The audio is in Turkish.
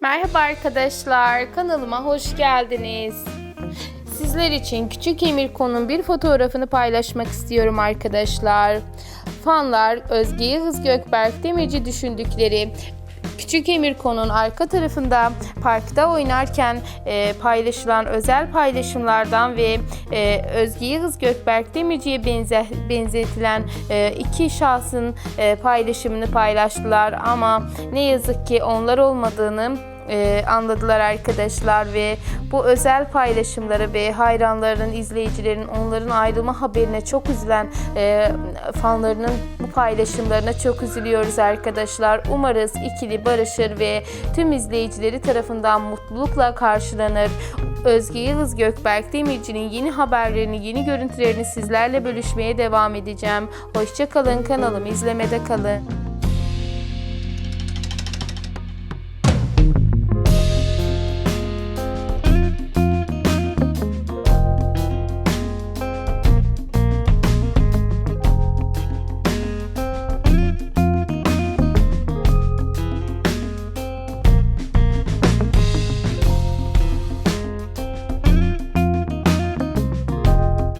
Merhaba arkadaşlar, kanalıma hoş geldiniz. Sizler için Küçük Emirkon'un bir fotoğrafını paylaşmak istiyorum arkadaşlar. Fanlar Özge Yıldız Gökberk Demirci düşündükleri Küçük Emirkon'un arka tarafında parkta oynarken e, paylaşılan özel paylaşımlardan ve e, Özge Yıldız Gökberk Demirci'ye benze, benzetilen e, iki şahsın e, paylaşımını paylaştılar. Ama ne yazık ki onlar olmadığını e, anladılar arkadaşlar ve bu özel paylaşımları ve hayranlarının, izleyicilerin onların ayrılma haberine çok üzülen e, fanlarının bu paylaşımlarına çok üzülüyoruz arkadaşlar. Umarız ikili barışır ve tüm izleyicileri tarafından mutlulukla karşılanır. Özge Yıldız Gökberk Demirci'nin yeni haberlerini, yeni görüntülerini sizlerle bölüşmeye devam edeceğim. Hoşçakalın kanalımı izlemede kalın.